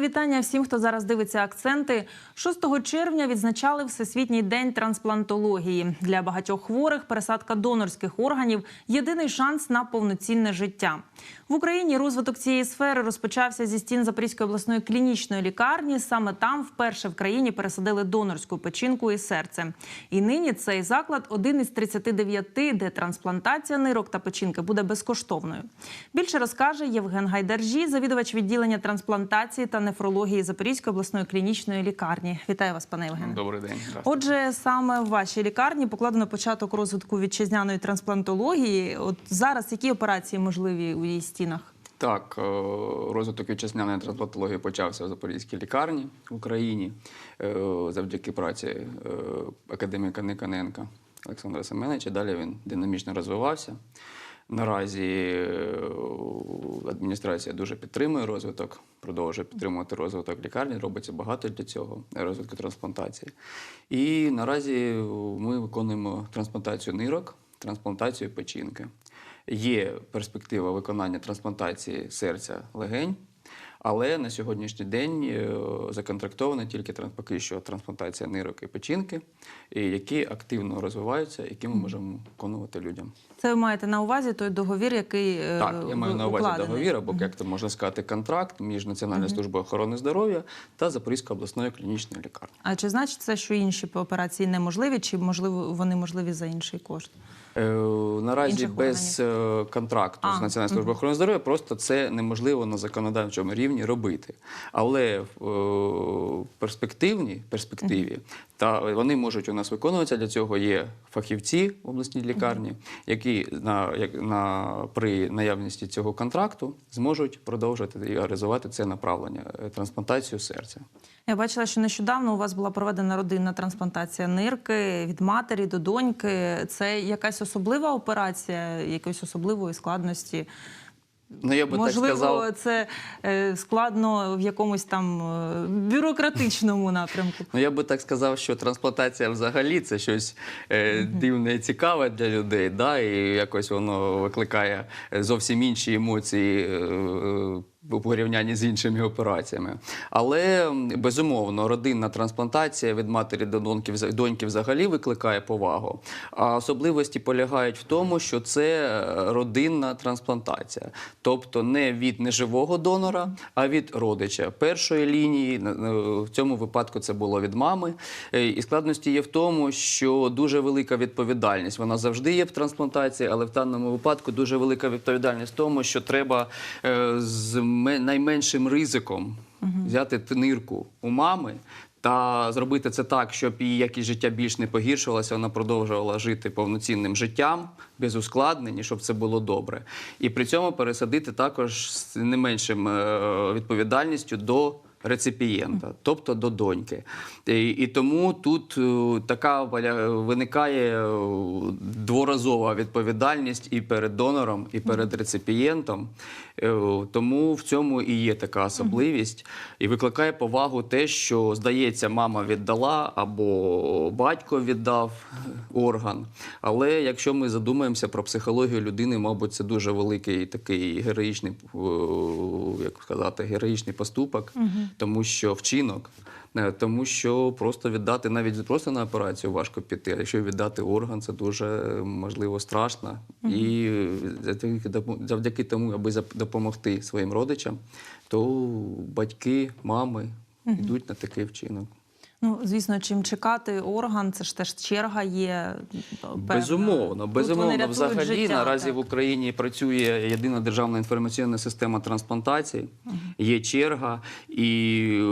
Вітання всім, хто зараз дивиться акценти. 6 червня відзначали Всесвітній день трансплантології. Для багатьох хворих пересадка донорських органів єдиний шанс на повноцінне життя. В Україні розвиток цієї сфери розпочався зі стін Запорізької обласної клінічної лікарні. Саме там вперше в країні пересадили донорську печінку і серце. І нині цей заклад один із 39, де трансплантація нирок та печінки буде безкоштовною. Більше розкаже Євген Гайдаржі, завідувач відділення трансплантації та нефрології Запорізької обласної клінічної лікарні. Вітаю вас, пане Євгене. Добрий день. Отже, саме в вашій лікарні покладено початок розвитку вітчизняної трансплантології. От зараз які операції можливі у її стінах? Так, е, розвиток вітчизняної трансплантології почався в Запорізькій лікарні в Україні е, завдяки праці е, академіка Никоненка Олександра Семеновича. Далі він динамічно розвивався. Наразі е, адміністрація дуже підтримує розвиток, продовжує підтримувати розвиток лікарні. Робиться багато для цього розвитку трансплантації. І наразі ми виконуємо трансплантацію нирок, трансплантацію печінки. Є перспектива виконання трансплантації серця легень, але на сьогоднішній день е, законтрактована тільки поки що трансплантація нирок і печінки, які активно розвиваються, які ми можемо виконувати людям. Це ви маєте на увазі той договір, який е, Так, я маю на увазі укладений? договір, або як то можна сказати, контракт між Національною службою охорони здоров'я та Запорізькою обласною клінічною лікарнею. А чи значить це, що інші операції неможливі, чи можливо вони можливі за інший кошт? Е, Наразі Інших без е, контракту А, з Національною службою охорони здоров'я просто це неможливо на законодавчому рівні робити. Але в е, перспективній перспективі та вони можуть у нас виконуватися. Для цього є фахівці в обласній лікарні, які на, як, на, при наявності цього контракту зможуть продовжувати і реалізувати це направлення е, трансплантацію серця. Я бачила, що нещодавно у вас була проведена родинна трансплантація нирки від матері до доньки. Це якась особлива операція, якоїсь особливої складності. Ну я би Можливо, так сказав. це е, складно в якомусь там е, бюрократичному напрямку. Ну, я би так сказав, що трансплантація взагалі це щось е, дивне і цікаве для людей, да? і якось воно викликає зовсім інші емоції. У порівнянні з іншими операціями. Але безумовно, родинна трансплантація від матері до доньки, доньки взагалі викликає повагу. А особливості полягають в тому, що це е, родинна трансплантація, тобто не від неживого донора, а від родича першої лінії. В цьому випадку це було від мами. Е, І складності є в тому, що дуже велика відповідальність. Вона завжди є в трансплантації, але в даному випадку дуже велика відповідальність в тому, що треба е, з найменшим ризиком взяти нирку у мами. Та зробити це так, щоб її якість життя більш не погіршувалася, вона продовжувала жити повноцінним життям без ускладнень, і щоб це було добре. І при цьому пересадити також з не меншим е, відповідальністю до реципієнта, тобто до доньки. І, і тому тут е, така виникає е, дворазова відповідальність і перед донором, і перед реципієнтом. Е, Тому в цьому і є така особливість, і викликає повагу те, що здається, мама віддала або батько віддав орган. Але якщо ми задумаємося про психологію людини, мабуть, це дуже великий такий героїчний, як сказати, героїчний поступок, тому що вчинок. е, Тому що просто віддати навіть просто на операцію важко піти. А якщо віддати орган, це дуже е, можливо страшно. Mm -hmm. І завдяки тому, аби допомогти своїм родичам, то батьки, мами йдуть на такий вчинок. Ну, звісно, чим чекати орган, це ж теж черга є. Певна. Безумовно, безумовно. Взагалі життя, наразі так. в Україні працює єдина державна інформаційна система трансплантації, є черга, і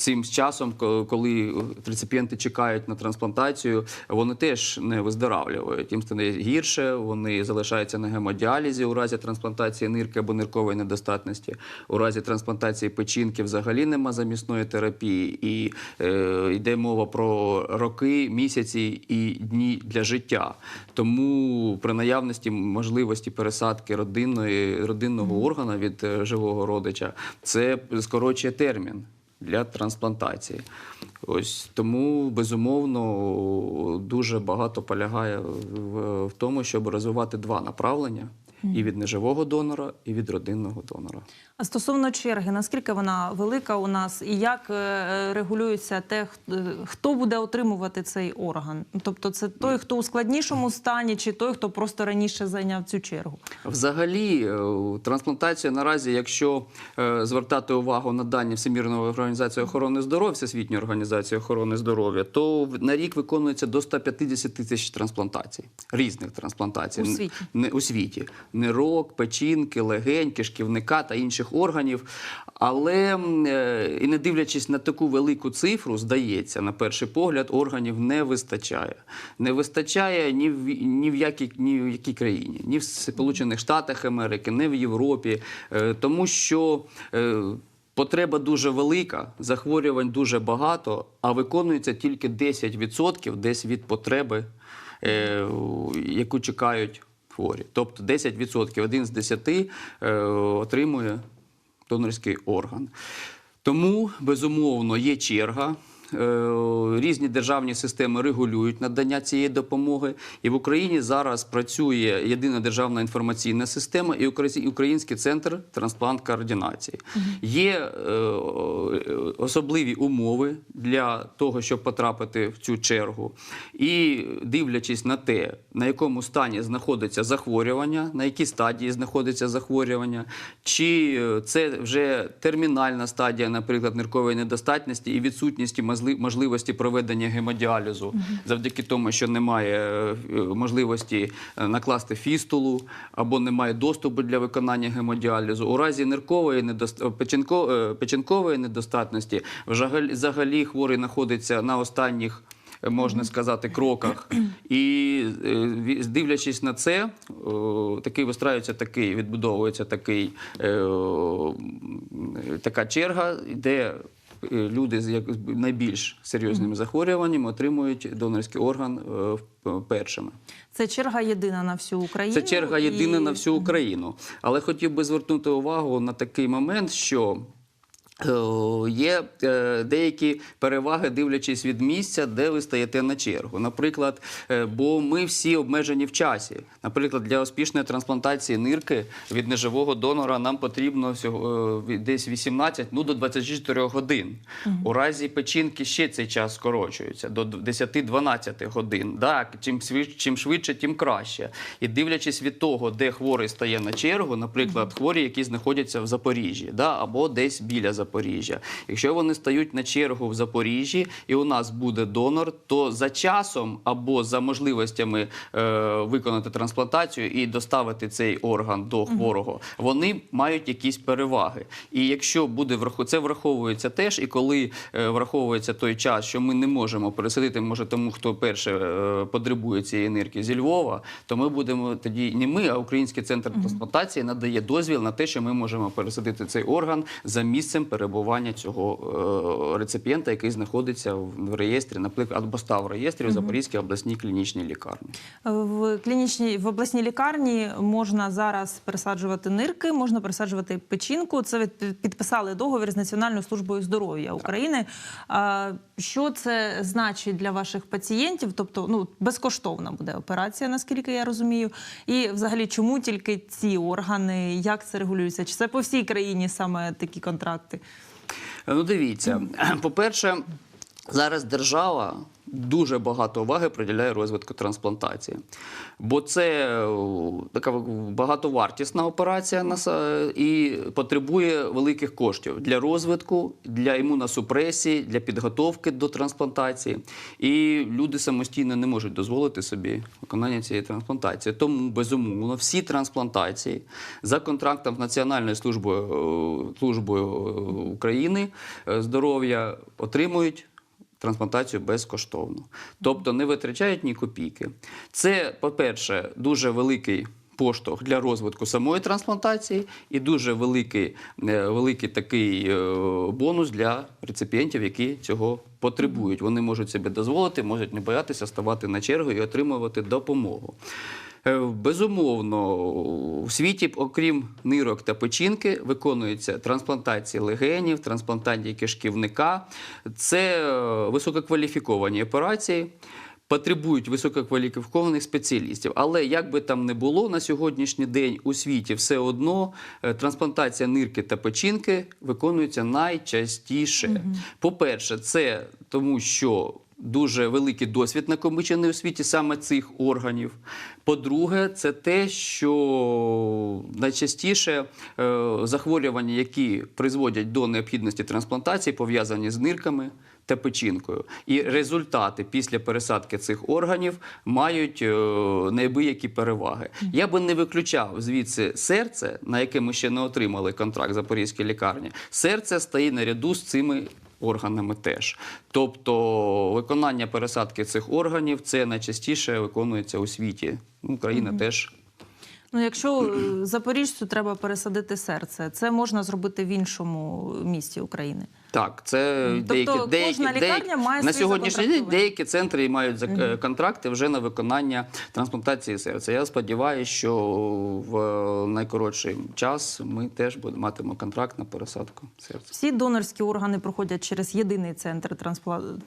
цим часом, коли реципієнти чекають на трансплантацію, вони теж не виздоравлюють. Їм стане гірше, вони залишаються на гемодіалізі у разі трансплантації нирки або ниркової недостатності. У разі трансплантації печінки взагалі нема замісної терапії, і е, йде мова про роки, місяці і дні для життя. Тому при наявності можливості пересадки родинної, родинного органа від е, живого родича, це скорочує термін для трансплантації. Ось тому безумовно дуже багато полягає в, в тому, щоб розвивати два направлення: і від неживого донора, і від родинного донора. Стосовно черги, наскільки вона велика у нас, і як е, регулюється те, е, хто буде отримувати цей орган? Тобто, це той, хто у складнішому стані, чи той, хто просто раніше зайняв цю чергу? Взагалі, е, трансплантація наразі, якщо звертати увагу на дані Всемірної організації охорони здоров'я, Всесвітньої організації охорони здоров'я, то на рік виконується до 150 тисяч трансплантацій, різних трансплантацій У світі? Не, у світі. Нирок, печінки, легень, кишківника та інших органів. Але е, і не дивлячись на таку велику цифру, здається, на перший погляд, органів не вистачає. Не вистачає ні в, ні в, якій, ні в якій країні, ні в Сполучених Штатах Америки, ні в Європі. Е, Тому що. е, Потреба дуже велика, захворювань дуже багато, а виконується тільки 10% десь від потреби, е, яку чекають хворі. Тобто 10%, один з 10 е, отримує донорський орган. Тому, безумовно, є черга. Е, Різні державні системи регулюють надання цієї допомоги, і в Україні зараз працює єдина державна інформаційна система і Український центр трансплант координації. Є е, особливі умови для того, щоб потрапити в цю чергу. І дивлячись на те, на якому стані знаходиться захворювання, на якій стадії знаходиться захворювання, чи е, це вже термінальна стадія, наприклад, ниркової недостатності і відсутності мазли- можливості проведення гемодіалізу, завдяки тому, що немає е, можливості е, накласти фістулу або немає доступу для виконання гемодіалізу. У разі ниркової недост... печінко... е, печінкової недостатності взагалі, хворий знаходиться на останніх можна сказати, кроках. І дивлячись на це, такий вистраюється такий, відбудовується такий, така черга, де люди з найбільш серйозними захворюваннями отримують донорський орган е, в- першими. Це черга єдина на всю Україну. Це черга єдина і- на всю Україну. Але хотів би звернути увагу на такий момент, що. Е, Є е, деякі переваги, дивлячись від місця, де ви стаєте на чергу. Наприклад, е, бо ми всі обмежені в часі. Наприклад, для успішної трансплантації нирки від неживого донора нам потрібно десь 18 ну, до 24 годин. У разі печінки ще цей час скорочується до 10-12 годин. Так, чим швидше, чим швидше, тим краще. І дивлячись від того, де хворий стає на чергу, наприклад, хворі, які знаходяться в Запоріжжі, да, або десь біля Запоріжжя. Якщо вони стають на чергу в Запоріжжі, і у нас буде донор, то за часом або за можливостями е, виконати трансплантацію і доставити цей орган до хворого, вони мають якісь переваги. І якщо буде враху, це враховується теж, і коли е, враховується той час, що ми не можемо пересадити, може тому, хто перше е, потребує цієї енергії зі Львова, то ми будемо тоді не ми, а Український центр трансплантації надає дозвіл на те, що ми можемо пересадити цей орган за місцем перебування цього е, реципієнта, який знаходиться в реєстрі, наприклад, або став в реєстрі в Запорізькій обласній клінічній лікарні. В клінічній в обласній лікарні можна зараз пересаджувати нирки, можна пересаджувати печінку. Це підписали договір з Національною службою здоров'я України. А, Що це значить для ваших пацієнтів? Тобто, ну безкоштовна буде операція, наскільки я розумію. І взагалі, чому тільки ці органи? Як це регулюється? Чи це по всій країні саме такі контракти? Ну, дивіться, по-перше, зараз держава дуже багато уваги приділяє розвитку трансплантації. Бо це е, така багатовартісна операція і потребує великих коштів для розвитку, для імуносупресії, для підготовки до трансплантації. І люди самостійно не можуть дозволити собі виконання цієї трансплантації. Тому, безумовно, всі трансплантації за контрактом з Національною службою, е, службою е, України здоров'я отримують трансплантацію безкоштовно. Тобто не витрачають ні копійки. Це, по-перше, дуже великий. Поштовх для розвитку самої трансплантації і дуже великий, е, великий такий е, бонус для реципієнтів, які цього потребують. Вони можуть собі дозволити, можуть не боятися ставати на чергу і отримувати допомогу. Е, Безумовно, у світі, окрім нирок та печінки, виконуються трансплантації легенів, трансплантації кишківника. Це е, висококваліфіковані операції. потребують висококваліфікованих спеціалістів. Але як би там не було на сьогоднішній день у світі, все одно е, трансплантація нирки та печінки виконується найчастіше. По-перше, це тому, що Дуже великий досвід накопичений у світі саме цих органів. По-друге, це те, що найчастіше е, захворювання, які призводять до необхідності трансплантації, пов'язані з нирками та печінкою. І результати після пересадки цих органів мають е, неабиякі переваги. Я би не виключав звідси серце, на яке ми ще не отримали контракт Запорізькій лікарні. Серце стає наряду з цими органами теж. Тобто виконання пересадки цих органів це найчастіше виконується у світі. Ну, Україна теж. Ну, якщо е, запоріжцю треба пересадити серце, це можна зробити в іншому місті України. Так, це Тобто деякі, деякі, кожна лікарня деякі має на сьогоднішній день деякі центри мають е, контракти вже на виконання трансплантації серця. Я сподіваюся, що в е, найкоротший час ми теж будемо матимемо контракт на пересадку серця. Всі донорські органи проходять через єдиний центр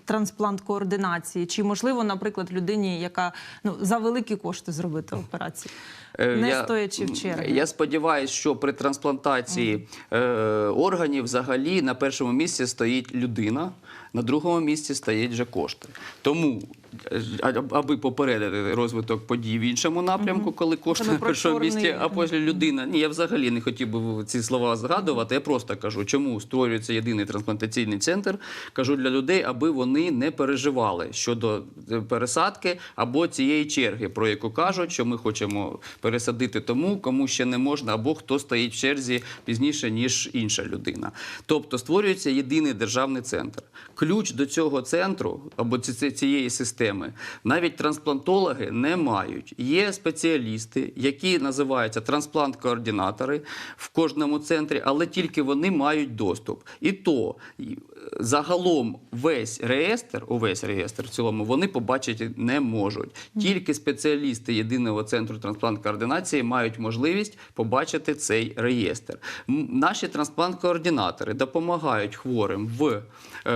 трансплант координації. Чи можливо, наприклад, людині, яка ну за великі кошти зробити операцію, Е, не стоячи в черзі? Я сподіваюся, що при трансплантації е, органів взагалі на першому місці стоїть людина, на другому місці стоять вже кошти. Тому, аби попередити розвиток подій в іншому напрямку, коли кошти на першому місці, а потім людина. Ні, я взагалі не хотів би ці слова згадувати. Я просто кажу, чому створюється єдиний трансплантаційний центр. Кажу для людей, аби вони не переживали щодо е, пересадки або цієї черги, про яку кажуть, що ми хочемо пересадити тому, кому ще не можна, або хто стоїть в черзі пізніше, ніж інша людина. Тобто створюється єдиний державний центр. Ключ до цього центру або ці- ці- цієї системи навіть трансплантологи не мають. Є спеціалісти, які називаються трансплант-координатори в кожному центрі, але тільки вони мають доступ. І то загалом весь реєстр, увесь реєстр в цілому, вони побачити не можуть. Тільки спеціалісти єдиного центру трансплант-координації мають можливість побачити цей реєстр. Наші трансплант-координатори допомагають хворим в е,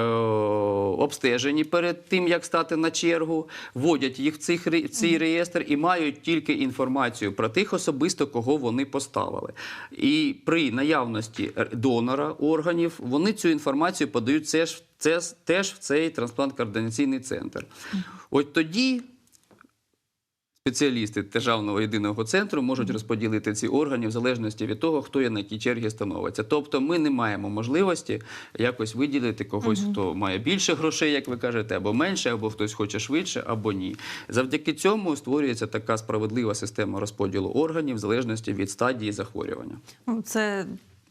обстеженні перед тим, як стати на чергу, вводять їх в цих в цей реєстр і мають тільки інформацію про тих особисто, кого вони поставили. І при наявності донора органів вони цю інформацію подають теж, це, теж в цей трансплант-координаційний центр. От тоді спеціалісти Державного єдиного центру можуть розподілити ці органи в залежності від того, хто є на якій чергі становиться. Тобто ми не маємо можливості якось виділити когось, хто має більше грошей, як ви кажете, або менше, або хтось хоче швидше, або ні. Завдяки цьому створюється така справедлива система розподілу органів в залежності від стадії захворювання. Ну, це,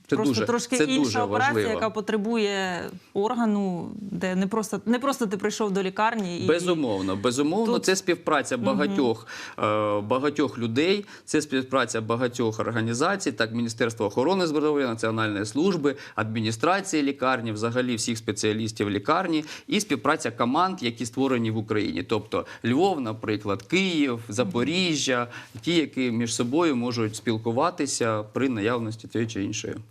Це просто дуже- трошки це інша дуже операція, важливо. яка потребує органу, де не просто не просто ти прийшов до лікарні і Безумовно, безумовно, Тут- це співпраця багатьох, е, багатьох людей, це співпраця багатьох організацій, так Міністерство охорони здоров'я, Національної служби, адміністрації лікарні, взагалі всіх спеціалістів лікарні, і співпраця команд, які створені в Україні. Тобто Львов, наприклад, Київ, Запоріжжя, ті, які між собою можуть спілкуватися при наявності тієї чи іншої.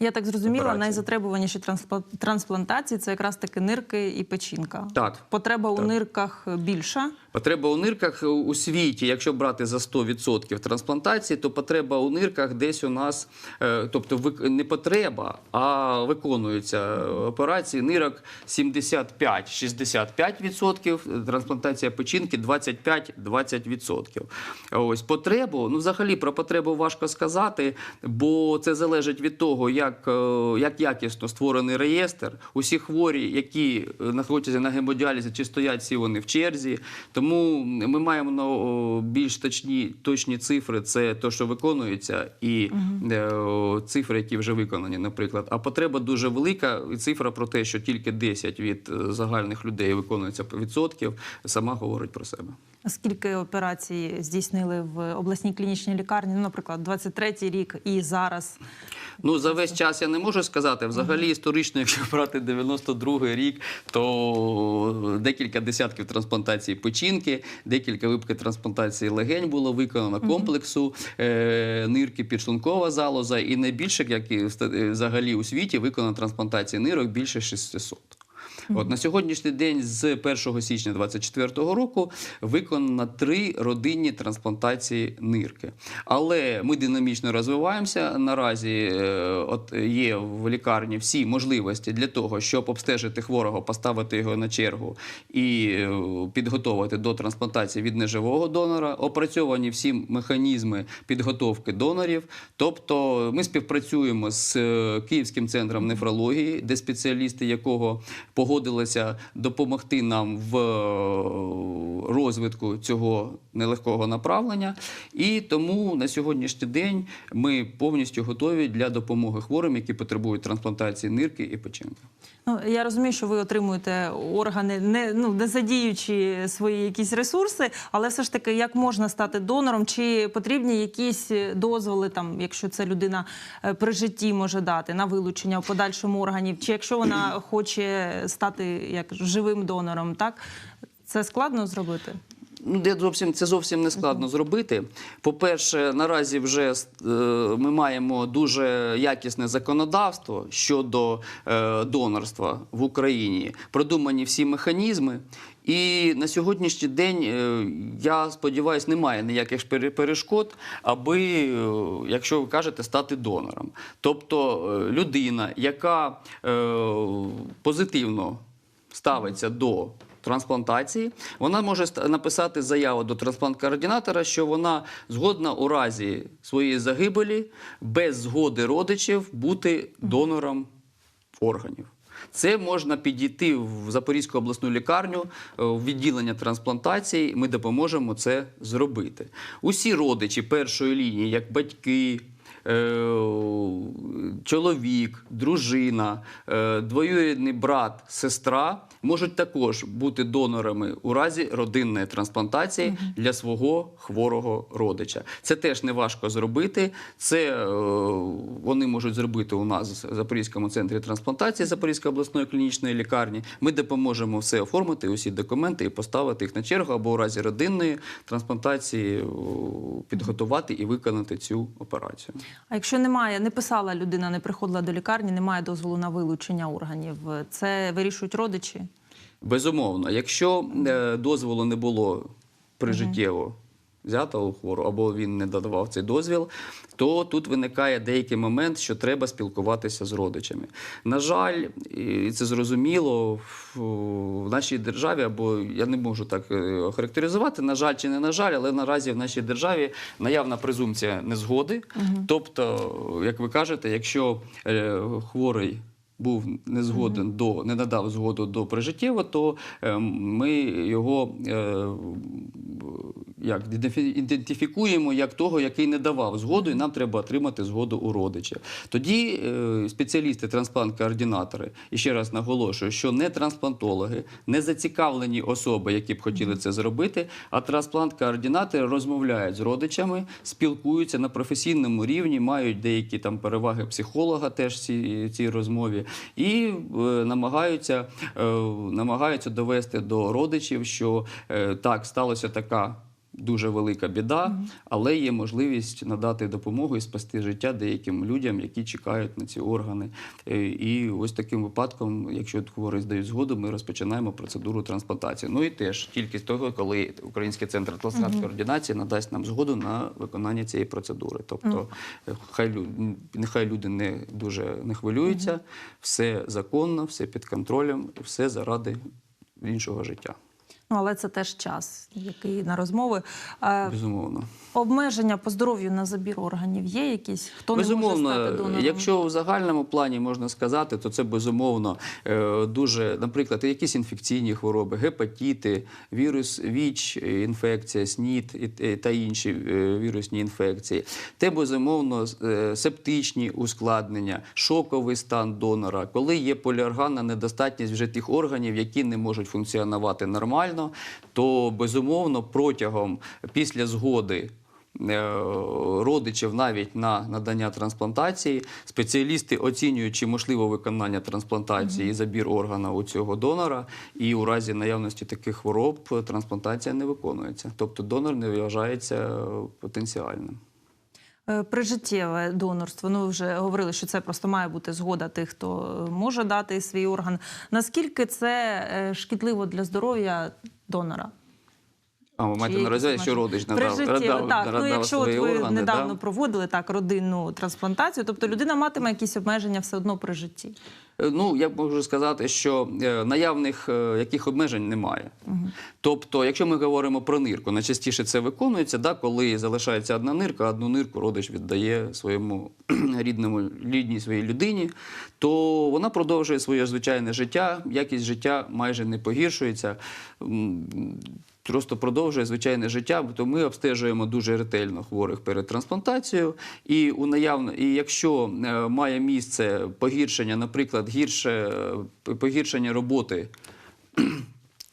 Я так зрозуміла, Операції. найзатребуваніші трансплан- трансплантації це якраз таки нирки і печінка. Так. Потреба у нирках більша. Потреба у нирках у світі, якщо брати за 100% трансплантації, то потреба у нирках десь у нас, е, тобто не потреба, а виконуються операції нирок 75-65%, трансплантація печінки 25-20%. Ось потребу, ну взагалі про потребу важко сказати, бо це залежить від того, як, е, як якісно створений реєстр. Усі хворі, які е, знаходяться на гемодіалізі, чи стоять всі вони в черзі. Тому ми маємо на більш точні, точні цифри, це те, що виконується, і о, цифри, які вже виконані, наприклад. А потреба дуже велика, і цифра про те, що тільки 10 від загальних людей виконується відсотків, сама говорить про себе. Скільки операцій здійснили в обласній клінічній лікарні? Ну, наприклад, 23-й рік і зараз. Ну, за весь час я не можу сказати. Взагалі, історично, якщо брати 92-й рік, то декілька десятків трансплантацій печінки, декілька випадків трансплантації легень було виконано комплексу е, нирки, підшлункова залоза, і найбільше, як і е, взагалі у світі, виконано трансплантації нирок більше 600. От на сьогоднішній день, з 1 січня 2024 року, виконано три родинні трансплантації нирки. Але ми динамічно розвиваємося. Наразі е, от є в лікарні всі можливості для того, щоб обстежити хворого, поставити його на чергу і е, підготувати до трансплантації від неживого донора. Опрацьовані всі механізми підготовки донорів. Тобто ми співпрацюємо з е, Київським центром нефрології, де спеціалісти якого погодилися допомогти нам в е, розвитку цього нелегкого направлення. І тому на сьогоднішній день ми повністю готові для допомоги хворим, які потребують трансплантації нирки і печінки. Ну я розумію, що ви отримуєте органи, не ну не задіючи свої якісь ресурси, але все ж таки, як можна стати донором? Чи потрібні якісь дозволи, там, якщо це людина е, при житті може дати на вилучення в подальшому органів, чи якщо вона хоче стати як живим донором, так це складно зробити? Ну, де зовсім це зовсім не складно зробити. По-перше, наразі вже е, ми маємо дуже якісне законодавство щодо е, донорства в Україні. Продумані всі механізми. І на сьогоднішній день, е, я сподіваюся, немає ніяких перешкод, аби, якщо ви кажете, стати донором. Тобто людина, яка позитивно ставиться до трансплантації, вона може написати заяву до трансплант-координатора, що вона згодна у разі своєї загибелі без згоди родичів бути донором органів. Це можна підійти в Запорізьку обласну лікарню, е, в відділення трансплантації. Ми допоможемо це зробити. Усі родичі першої лінії, як батьки, чоловік, дружина, е, двоюрідний брат, сестра можуть також бути донорами у разі родинної трансплантації для свого хворого родича. Це теж не важко зробити. Це е, вони можуть зробити у нас в Запорізькому центрі трансплантації Запорізької обласної клінічної лікарні. Ми допоможемо все оформити, усі документи і поставити їх на чергу або у разі родинної трансплантації підготувати і виконати цю операцію. А якщо немає, не писала людина, не приходила до лікарні, немає дозволу на вилучення органів, це вирішують родичі? Безумовно, якщо е, дозволу не було прижиттєво взято у хворого, або він не додавав цей дозвіл, то тут виникає деякий момент, що треба спілкуватися з родичами. На жаль, і це зрозуміло в, нашій державі, або я не можу так е, охарактеризувати, на жаль чи не на жаль, але наразі в нашій державі наявна презумпція незгоди. Тобто, як ви кажете, якщо е, хворий був не згоден до не надав згоду до прижиттєва, то е, ми його е, як ідентифікуємо як того, який не давав згоду, і нам треба отримати згоду у родичів. Тоді е, спеціалісти, трансплант-координатори, і ще раз наголошую, що не трансплантологи, не зацікавлені особи, які б хотіли це зробити, а трансплант-координатори розмовляють з родичами, спілкуються на професійному рівні, мають деякі там переваги психолога теж в цій, розмові, і е, намагаються, е, намагаються довести до родичів, що так сталося така. Дуже велика біда, але є можливість надати допомогу і спасти життя деяким людям, які чекають на ці органи. Е, І ось таким випадком, якщо хворий здають згоду, ми розпочинаємо процедуру трансплантації. Ну і теж тільки з того, коли Український центр трансплантації координації надасть нам згоду на виконання цієї процедури. Тобто, е, хай нехай люди не дуже не хвилюються, все законно, все під контролем, все заради іншого життя. Ну але це теж час, який на розмови. Безумовно. Обмеження по здоров'ю на забір органів є якісь? Хто не може стати донором? якщо в загальному плані можна сказати, то це безумовно е, дуже, наприклад, якісь інфекційні хвороби, гепатити, вірус ВІЧ, інфекція, СНІД та інші е, вірусні інфекції. Те безумовно е, септичні ускладнення, шоковий стан донора, коли є поліорганна недостатність вже тих органів, які не можуть функціонувати нормально, то безумовно протягом після згоди е, родичів навіть на надання трансплантації. Спеціалісти оцінюють, чи можливо виконання трансплантації і забір органа у цього донора. І у разі наявності таких хвороб трансплантація не виконується. Тобто донор не вважається потенціальним. Е, Прижиттєве донорство. Ну, вже говорили, що це просто має бути згода тих, хто е, може дати свій орган. Наскільки це е, шкідливо для здоров'я донора? А ви маєте на увазі, що родич надав, Прижиттєво, надав, так. ну, надав якщо от ви органи, недавно да? проводили так родинну трансплантацію, тобто людина матиме якісь обмеження все одно при житті. Е, Ну, я можу сказати, що е, наявних е, яких обмежень немає. Тобто, якщо ми говоримо про нирку, найчастіше це виконується, да, коли залишається одна нирка, одну нирку родич віддає своєму рідному рідній своїй людині, то вона продовжує своє звичайне життя, якість життя майже не погіршується. Просто продовжує звичайне життя, бо ми обстежуємо дуже ретельно хворих перед трансплантацією. І у наявно, і якщо е, має місце погіршення, наприклад, гірше е, погіршення роботи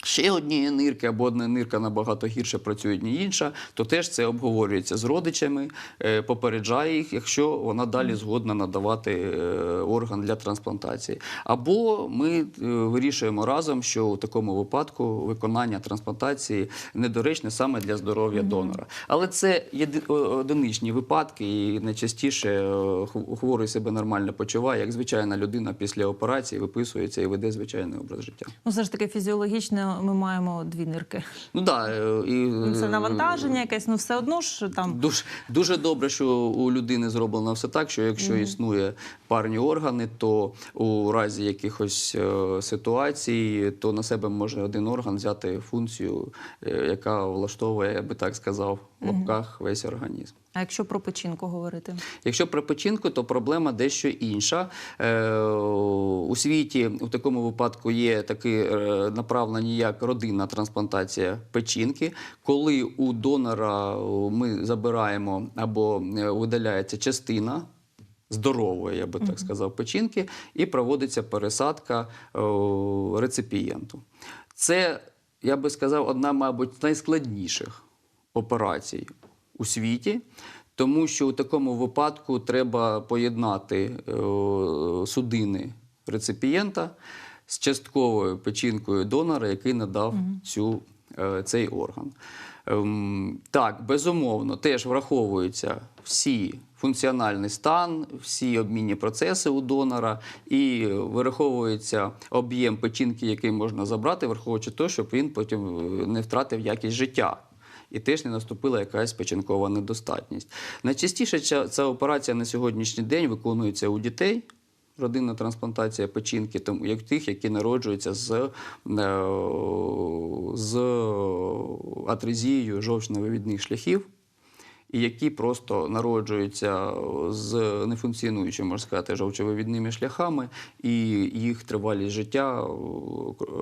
ще однієї нирки або одна нирка набагато гірше працює, ніж інша, то теж це обговорюється з родичами, е, попереджає їх, якщо вона далі згодна надавати е, орган для трансплантації. Або ми е, вирішуємо разом, що у такому випадку виконання трансплантації недоречне саме для здоров'я донора. Але це одиничні випадки, і найчастіше хворий себе нормально почуває, як звичайна людина після операції виписується і веде звичайний образ життя. Ну, все ж таки, фізіологічно ми маємо дві нирки. Ну да, е, і Ну, Це е, навантаження якесь, ну все одно ж там. Дуже, дуже добре, що у людини зроблено все так, що якщо існує парні органи, то у разі якихось е, ситуацій, то на себе може один орган взяти функцію, е, яка влаштовує, я би так сказав, в лапках весь організм. А якщо про печінку говорити? Якщо про печінку, то проблема дещо інша. Е, у світі у такому випадку є такі е, направлення, як родинна трансплантація печінки, коли у донора е, ми забираємо або е, видаляється частина. Здорової, я би так сказав, печінки, і проводиться пересадка реципієнту. Це, я би сказав, одна, мабуть, з найскладніших операцій у світі, тому що у такому випадку треба поєднати е, судини реципієнта з частковою печінкою донора, який надав цю, е, цей орган. Ем, Так, безумовно, теж враховуються всі функціональний стан, всі обмінні процеси у донора, і вираховується об'єм печінки, який можна забрати, враховуючи те, щоб він потім е, не втратив якість життя. І теж не наступила якась печінкова недостатність. Найчастіше ця, операція на сьогоднішній день виконується у дітей. Родинна трансплантація печінки, тому як тих, які народжуються з, е, з атрезією жовчно-вивідних шляхів, і які просто народжуються з нефункціонуючими, можна сказати, жовчовивідними шляхами, і їх тривалість життя е,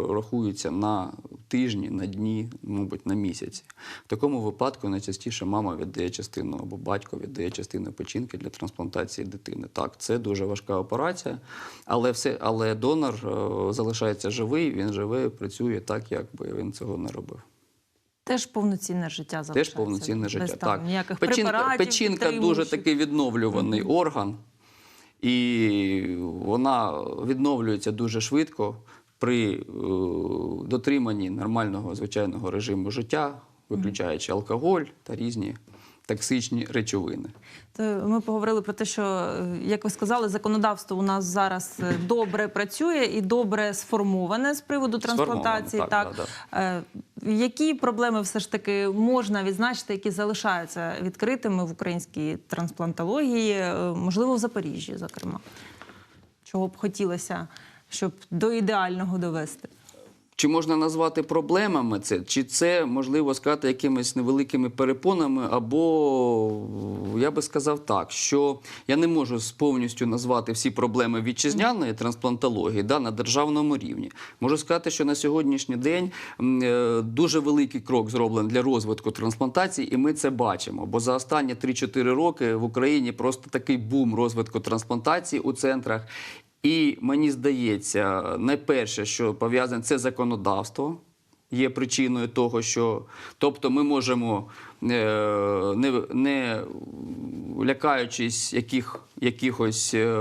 рахується на тижні, на дні, мабуть, на місяці. В такому випадку найчастіше мама віддає частину або батько віддає частину печінки для трансплантації дитини. Так, це дуже важка операція, але все, але донор е, залишається живий, він живе, працює так, як би він цього не робив. Теж повноцінне життя залишається. Теж повноцінне життя. Без, Так. Там, Печінка, печінка дуже такий відновлюваний орган, і вона відновлюється дуже швидко при е, дотриманні нормального звичайного режиму життя, виключаючи алкоголь та різні токсичні речовини. Ми поговорили про те, що, е, як ви сказали, законодавство у нас зараз е, добре працює і добре сформоване з приводу трансплантації. Сформоване, так, Е, Які проблеми все ж таки можна відзначити, які залишаються відкритими в українській трансплантології, можливо, в Запоріжжі, зокрема? Чого б хотілося, щоб до ідеального довести? Чи можна назвати проблемами це, чи це можливо сказати якимись невеликими перепонами, або я би сказав так, що я не можу повністю назвати всі проблеми вітчизняної трансплантології да, на державному рівні. Можу сказати, що на сьогоднішній день е, дуже великий крок зроблений для розвитку трансплантації, і ми це бачимо. Бо за останні 3-4 роки в Україні просто такий бум розвитку трансплантації у центрах. І мені здається, найперше, що пов'язане, це законодавство. Є причиною того, що тобто ми можемо, е, не, не лякаючись яких, якихось е,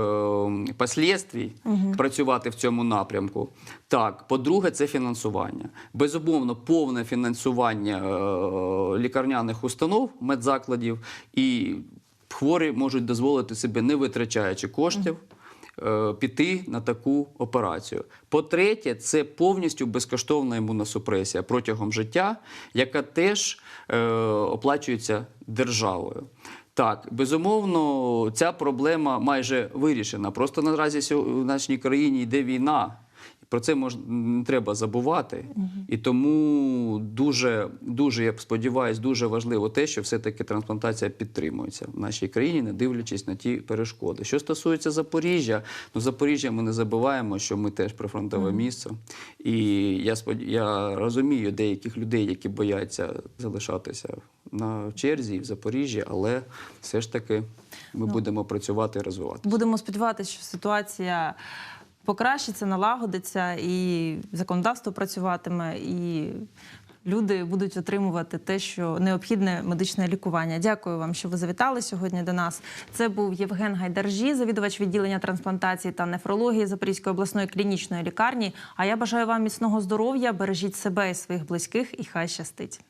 послідствій, працювати в цьому напрямку. Так, по-друге, це фінансування. Безумовно, повне фінансування е, лікарняних установ, медзакладів і хворі можуть дозволити собі, не витрачаючи коштів. е, Піти на таку операцію. По-третє, це повністю безкоштовна імуносупресія протягом життя, яка теж е, оплачується державою. Так, безумовно, ця проблема майже вирішена. Просто наразі в нашій країні йде війна. Про це мож, не треба забувати. І тому дуже, дуже, я сподіваюся, дуже важливо те, що все-таки трансплантація підтримується в нашій країні, не дивлячись на ті перешкоди. Що стосується Запоріжжя, ну Запоріжжя ми не забуваємо, що ми теж прифронтове місце. І я, спод... я розумію деяких людей, які бояться залишатися на черзі в Запоріжжі, але все ж таки ми будемо працювати і розвивати. Будемо сподіватися, що ситуація покращиться, налагодиться, і законодавство працюватиме, і люди будуть отримувати те, що необхідне медичне лікування. Дякую вам, що ви завітали сьогодні до нас. Це був Євген Гайдаржі, завідувач відділення трансплантації та нефрології Запорізької обласної клінічної лікарні. А я бажаю вам міцного здоров'я, бережіть себе і своїх близьких, і хай щастить.